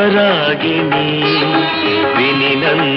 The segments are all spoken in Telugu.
నవరాగిని వినినంతనైనా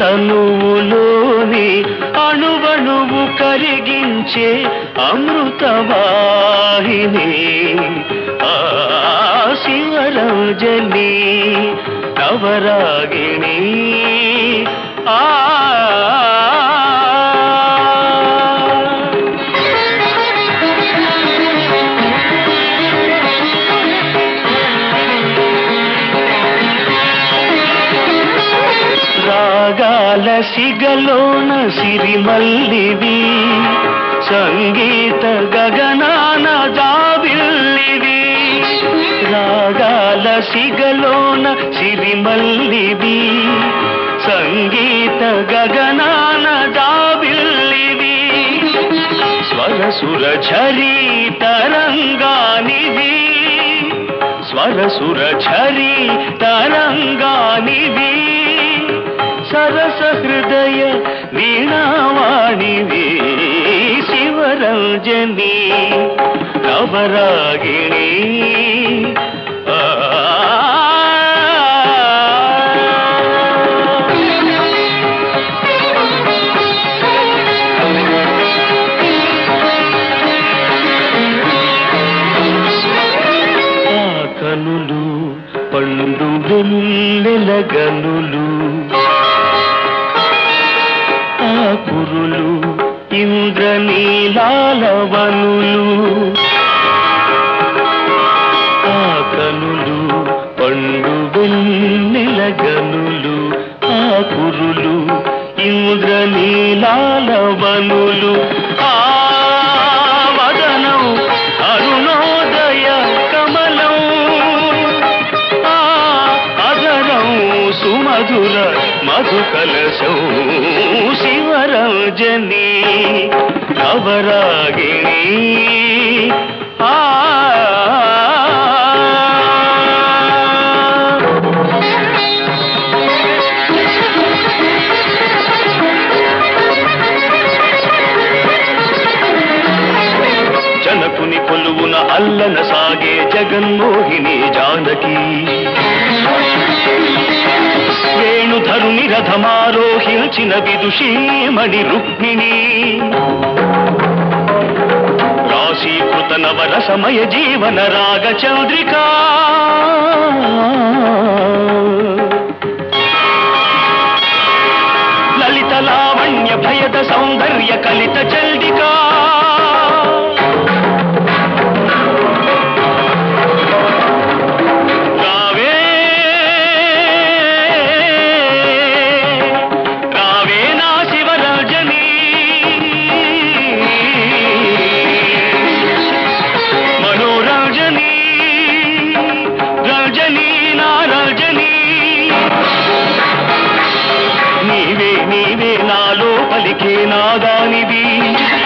తనువులోని అణువణువు కరిగించే అమృతవాహిని. ఆ శివరంజని నవరాగిని. ఆ సిరి మల్లివి సంగీత గగనాన జావిల్లివి. రాగాల సిగలోన సిరి మల్లివి సంగీత గగనాన జావిల్లివి. స్వరసుర ఝరీ తరంగానివి స్వరసుర ఝరీ తరంగానివి సరస హృదయ వాణివే శివరంజని నవరాగిణి కనులు పండు వెన్నెల మధుర మధుకలశం శివరంజని నవరాగిణి. ఆ. జనకుని కొలువున అల్లన సాగే జగన్మోహిని జానకీ. వేణుధరుని రథమారోహించిన విదుషీమణి రుక్మిణి. రాశీకృత నవర సమయ జీవన రాగ చంద్రికా. లలిత లావణ్య భయద సౌందర్య కలిత చండికా Baby.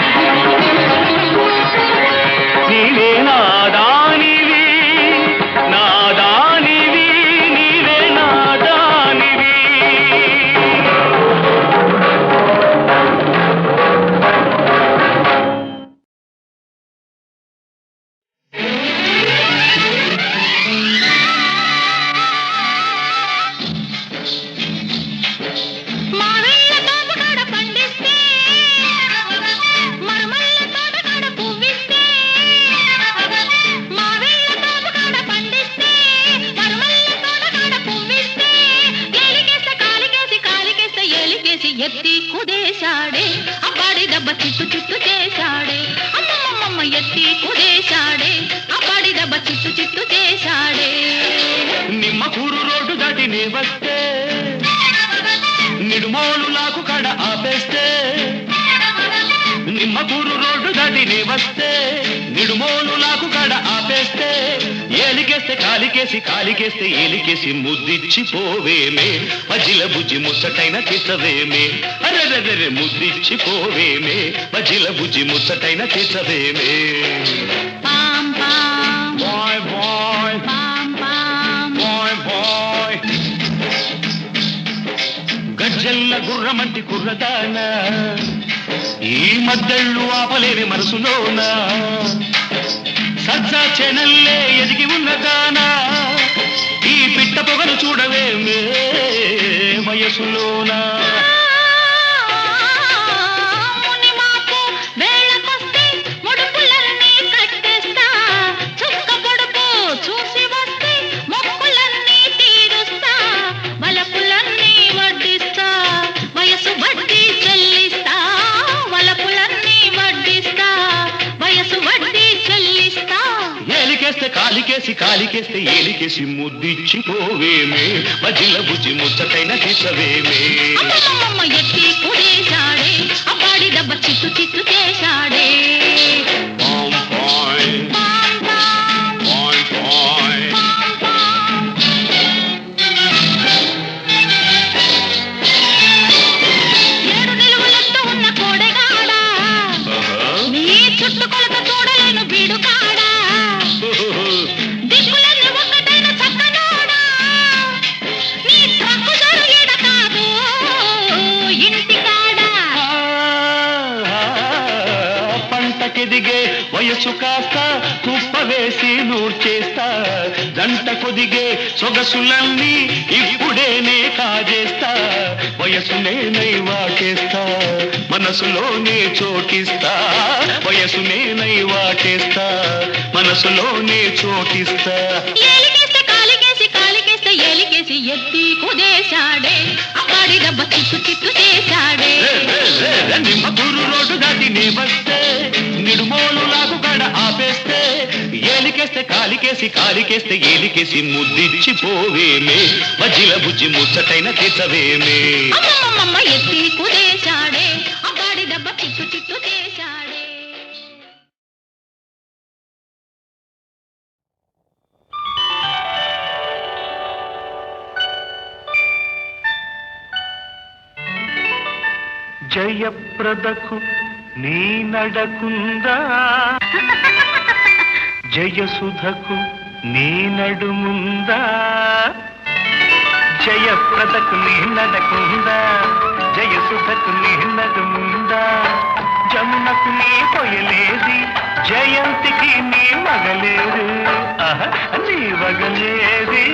ఎత్తి కుదేశాడే. అబ్బాడి దెబ్బ చిట్టు చిట్టు చేశాడే. అమ్మమ్మమ్మ ఎత్తి కుదేశాడే. అబ్బాడి దెబ్బ చిట్టు చిట్టు చేశాడే. నిమ్మ కూరు రోడ్డు దాటి నీ వస్తే నిడుమోలు నాకు కడ ఆపేస్తే నిమ్మ కూరు రోడ్డు దాటిని వస్తే నిడుమోలు నాకు కడ ఏలికేస్తే కాలికేసి కాలికేస్తే ఏలికేసి ముద్దిచ్చి పోవేమే మజిల బుజ్జి ముచ్చటైన తీసవేమే అరెరెరె ముద్దిచ్చి పోవేమే మజిల బుజ్జి ముచ్చటైన తీసవేమే. Bye bye. బాయ్ గజ్జల్ల గుర్రమంటి కుర్రదాన. ఈ మద్దళ్ళు ఆపలేని మనసులోన? సజ్జా చెనల్లే ఎదిగి ఉన్నదానా ఈ పిట్ట పొగలు చూడవేమే వయసులోనా. కాలికేసి కాలికేస్తే ఏలికేసి ముద్దిచ్చిపోవేమే. బజిల బుజ్జి ముచ్చటైన తీసవేమే. అమ్మమ్మ ఎత్తి కుడేశాడే. అబ్బాడి దెబ్బ చిత్తు చిత్తు చేశాడే. పంటకెదిగే వయసు కాస్త కుప్ప వేసి నూర్చేస్తా. జంట కొదిగే సొగసులన్నీ ఇప్పుడేనే కాజేస్తా వయసునే నై వాటేస్తా మనసులోనే చోటిస్తా. వయసునే నై వాటేస్తా మనసులోనే చోటిస్తా. ఏలికేస్తే కాలికేసి కాలికేస్తే ఏలికేసి ఎత్తి కుదేశాడే. అబ్బాడి దెబ్బ చిత్తు చిత్తు చేశాడే. నిమ్మ గురు రోడ్డు దాటి నే వస్తే నిడుమోలు లాగు కడ ఆపేస్తే ఏలికేస్తే కాలికేసి కాలికేస్తే ఏలికేసి ముద్దిచ్చి పోవేమే మజిల బుజ్జి ముచ్చటైన తీసవేమే అమ్మమ్మమ్మ ఎత్తి కుదేశాడే అబ్బాడి దెబ్బ చిత్తు చేశాడే. జయప్రదకు నీ నడకుందా? జయసుధకు నీ నడుముందా? జయప్రదకు నీ నడకుందా? జయసుధకు నీ నడుముందా? జమునకు నీ పొయలేది జయంతికి నీ మగలేదు ఆహా, నీ వగలేది.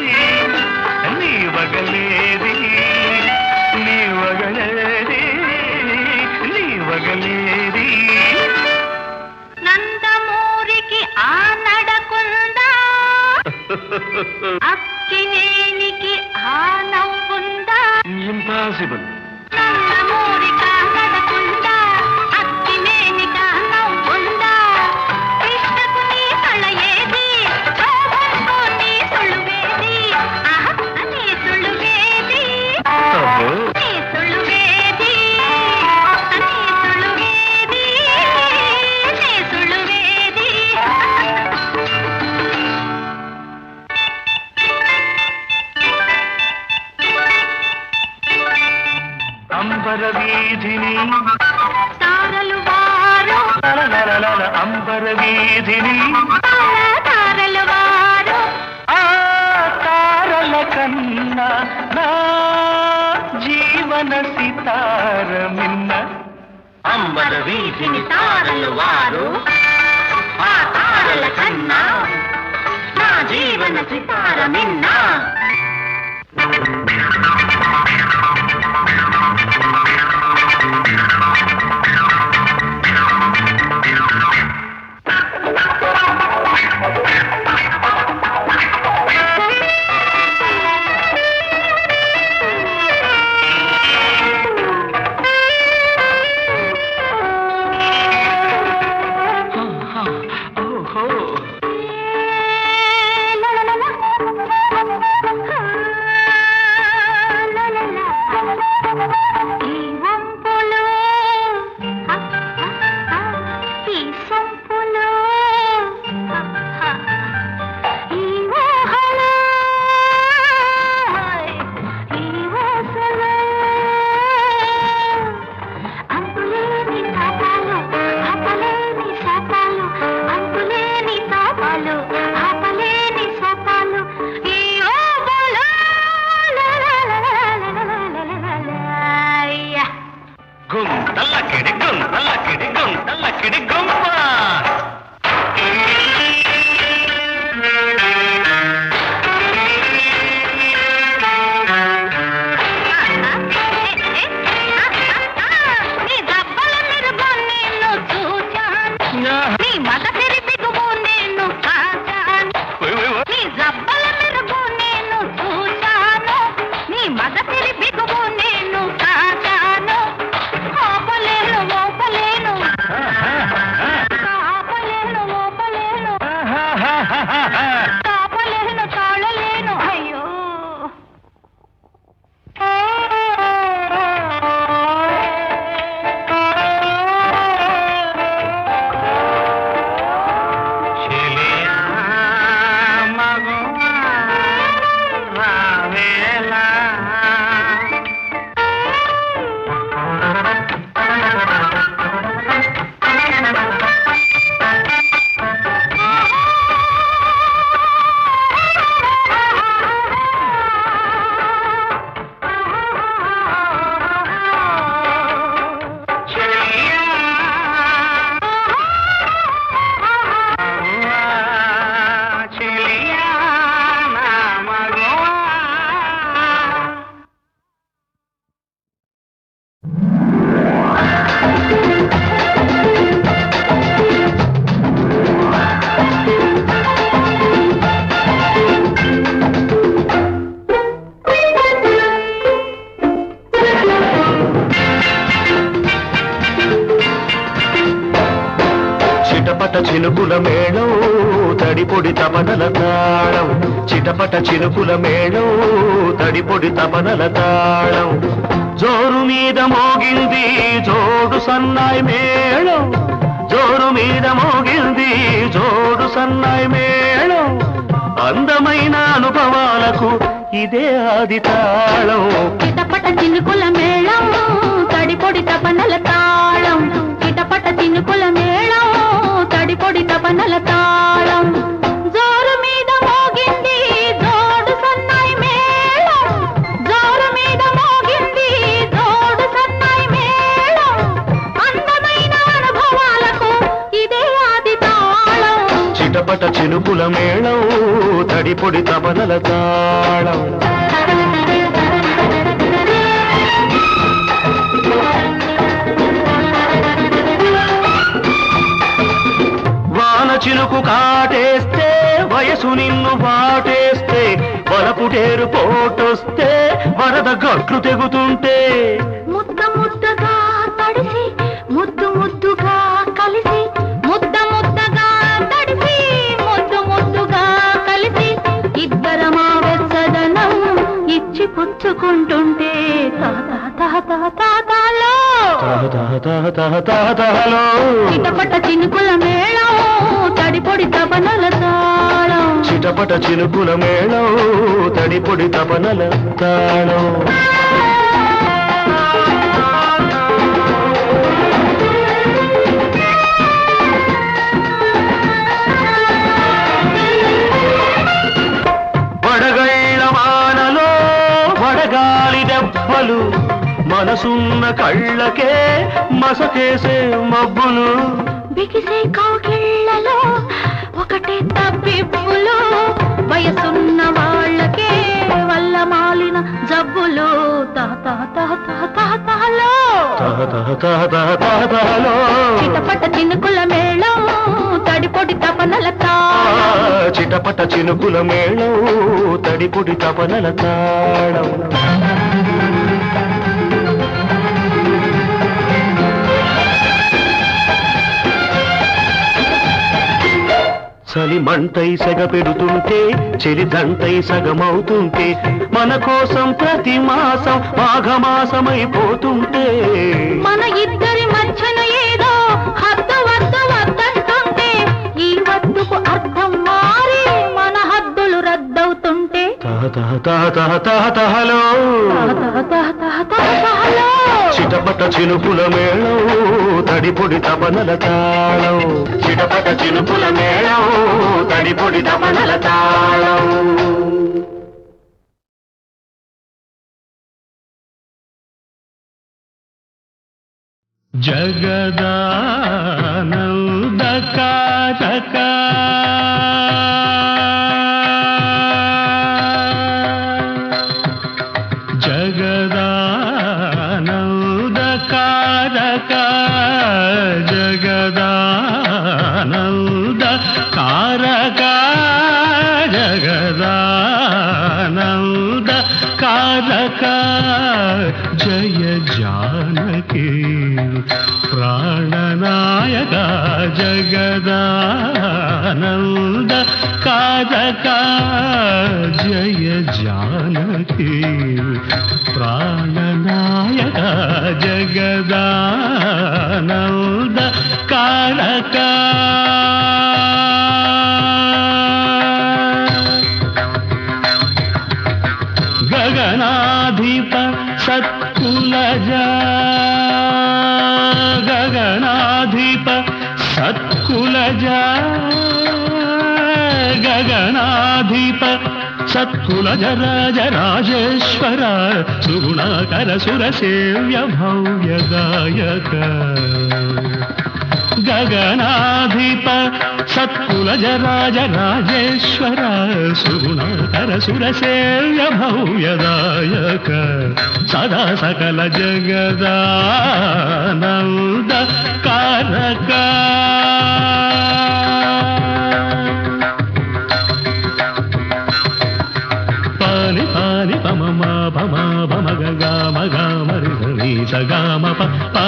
అక్కినేనికి ఆ నవ్వుందా ఇంపాసిబుల్ నందమూరికి వీధిని తారలు వారు. ఆ తారల కన్నా నా జీవన సితారమిన్న అంబర వీధిని తారలు వారు. ఆ తారల కన్నా నా జీవన సితారమిన్నా చిటపట చినుకుల మేళం తడిపొడి తపనల తాళం. చిటపట చినుకుల మేళం తడిపొడి తపనల తాళం. జోరు మీద మోగింది జోడు సన్నాయి మేళం. జోరు మీద మోగింది జోడు సన్నాయి మేళం. అందమైన అనుభవాలకు ఇదే ఆది తాళం. చిటపట చినుకుల మేళం తడిపొడి తపనల తాళం. చిటపట తినుకుల మేళం తడిపొడి తపనల తాళం. జోరు మీద మోగింది జోడు సన్నాయి మేళం. జోరు మీద మోగింది జోడు సన్నాయి మేళం. అందమైన అనుభవాలకు ఇదే ఆది తాళం. చిటపట చినుకుల మేళం తడిపొడి తపనల తాళం. వాన చినుకు కాటేస్తే వయసు నిన్ను వాటేస్తే వరపుటేరు పోటొస్తే వరద గట్లు తెగుతుంటే ముద్ద ముద్దగా తడిసి ముద్దు ముద్దుగా కలిసి ముద్ద ముద్దగా తడిసి ముద్దు ముద్దుగా కలిసి ఇద్దరమా వెచ్చదనం ఇచ్చి పుచ్చుకుంటుంటే తాత తాత తాతాలో చిటపట చినుకుల మేళం తడిపొడి తపనల తాళం. చిటపట చినుకుల మేళం తడిపొడి తపనల తాళం. వడగళ్ళ వానలో వడగాలి దెబ్బలు మనసున్న కళ్ళకే మసకేసే మబ్బులు. బిగిసే కౌగిళ్ళలో ఒకటే తప్పిప్పులు వయసున్న వాళ్ళకే వల్ల మాలిన జబ్బులు. చిటపట చినుకుల మేళం తడిపొడి తపనల చిటపట చినుకుల మేళం తడిపుడి తపనల తాళం. చలి మంటై సెగ పెడుతుంటే చెలి దంటై సగమవుతుంటే మన కోసం ప్రతి మాసం మాఘమాసమైపోతుంటే. మన ఇద్దరి మధ్యన ఏదో హద్దు వద్దు వద్దంటుంటే ఈ వద్దుకు అర్థం మారి మన హద్దులు రద్దవుతుంటే. తహ తహ తహ తహ తహ తహలో. తహ తహ తహ తహ తహలో. చిటపట చినుకుల మేళం తడిపొడి తపనల తాళం. చిటపట చినుకుల మేళం తడిపొడి తపనల తాళం. జగదానందకారక జగదానందకారక కారక గగనాధిప సత్కులజ గగనాధిప సత్కులజ గగనాధిప సత్కులజ రాజ రాజేశ్వర సుగుణాకర గగనాధిప సత్కులజ రాజ రాజేశ్వర సుగుణాకర సురసేవ్య భవ్యదాయక సదా సకల జగదానంద కారక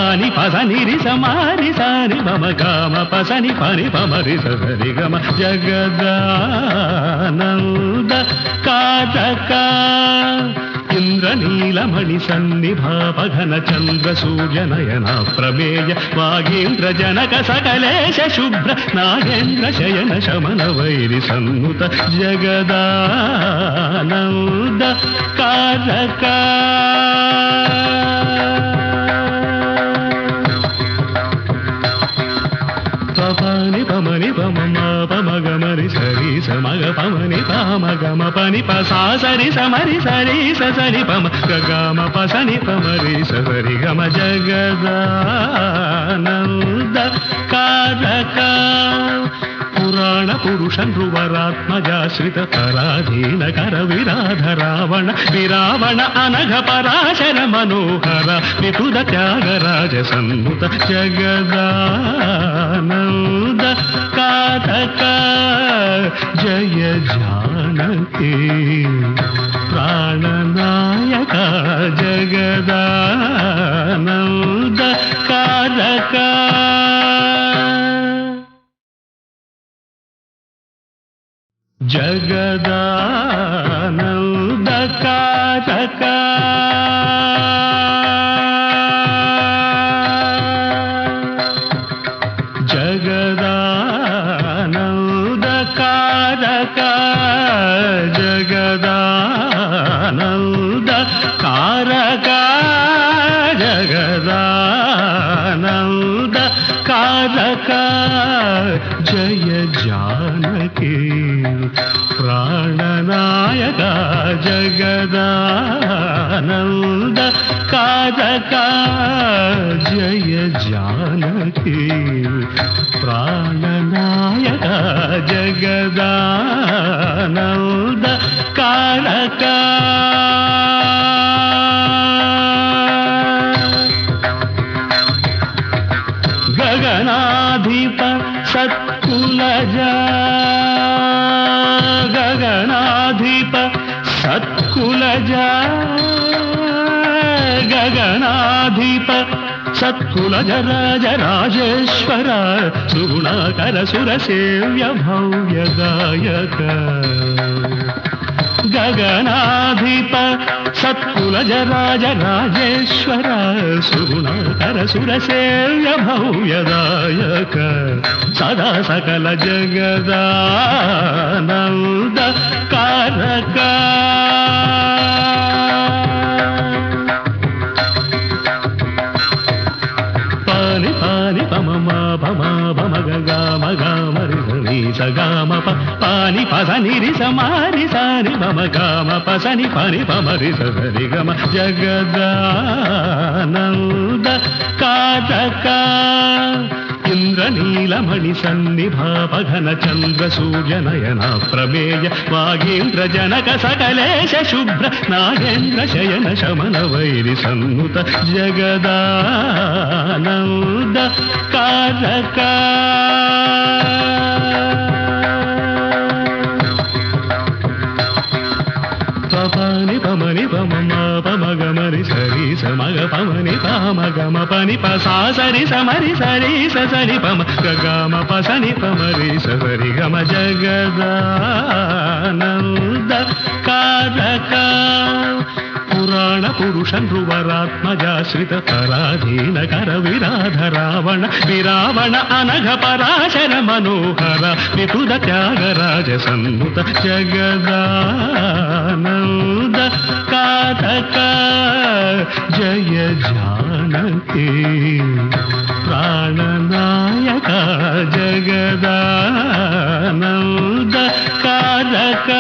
పాని పసని రి సమారి సాని పమ గామ పసని పని పమరి సరి గమ జగదానంద కాటక. ఇంద్రనీలమణి సన్నిభాపఘన చంద్ర సూర్యనయన ప్రమేయ వాగేంద్ర జనక సకలేశ శుభ్ర నాగేంద్ర శయన శమన వైరి సన్నుత జగదానంద కారక సరి సమగ పమని పమ గమ పని పసా సరి సమరి సరి సరి పమ గమ పసని పమరి సరి గమ జగదానంద కారక ಪುರಾಣ ಪುರುಷ ನೃವರಾತ್ಮಜಾಶ್ರಿತ ಪರಾಧೀನ ಕರ ವಿರಾಧ ರಾವಣ ವಿರಾವಣ ಅನಘ ಪರಾಶರ ಮನೋಹರ ವಿಪುದ ತ್ಯಾಗರಾಜ ಸನ್ನುತ ಜಗದಾನಂದ ಕಾತಕ ಜಯ ಜಾನಕಿ ಪ್ರಾಣನಾಯಕ ಜಗದಾನಂದ ಕಾರಕ జగదానంద तारका जय जानके। प्रणनाय जगदानन्द द कारका जय जानके। प्रणनाय जगदानन्द कारका గగనాధిప సత్కులజ రాజ రాజేశ్వర సుగుణాకర సురసేవ్య భవ్యదాయక గగనాధిప సత్కులజ రాజ రాజేశ్వర సుగుణాకర సురసేవ్య భవ్యదాయక సదా సకల జగదానంద కారక సరి సగామ పాని పసని రి సమారి సారి మమ గామ పసని పని పమరి సరి గమ జగదానంద కాటక. కారక ఇంద్రనీలమణి సన్నిభాపఘన చంద్ర సూర్యనయన ప్రమేయ వాగేంద్ర జనక సకలేశ శుభ్ర నాగేంద్ర శయన శమన వైరి సన్నుత జగదానంద కారక సరి సమగ పమని పమ గమ పని పసా సరి సమరి సరి సరి పమ గమ పసని పమరి సరి గమ జగదానంద కారక ಪುರಾಣ ಪುರುಷನ್ ರುವರಾತ್ಮಜಾಶ್ರಿತ ಪರಾಧೀನ ಕರ ವಿರಾಧ ರಾವಣ ವಿರಾವಣ ಅನಘ ಪರಾಶರ ಮನೋಹರ ವಿಪುದ ತ್ಯಾಗರಾಜ ಸನ್ನುತ ಜಗದಾನಂದ ಕಾತಕ ಜಯ ಜಾನಕಿ ಪ್ರಾಣನಾಯಕ ಜಗದಾನಂದ ಕಾರಕ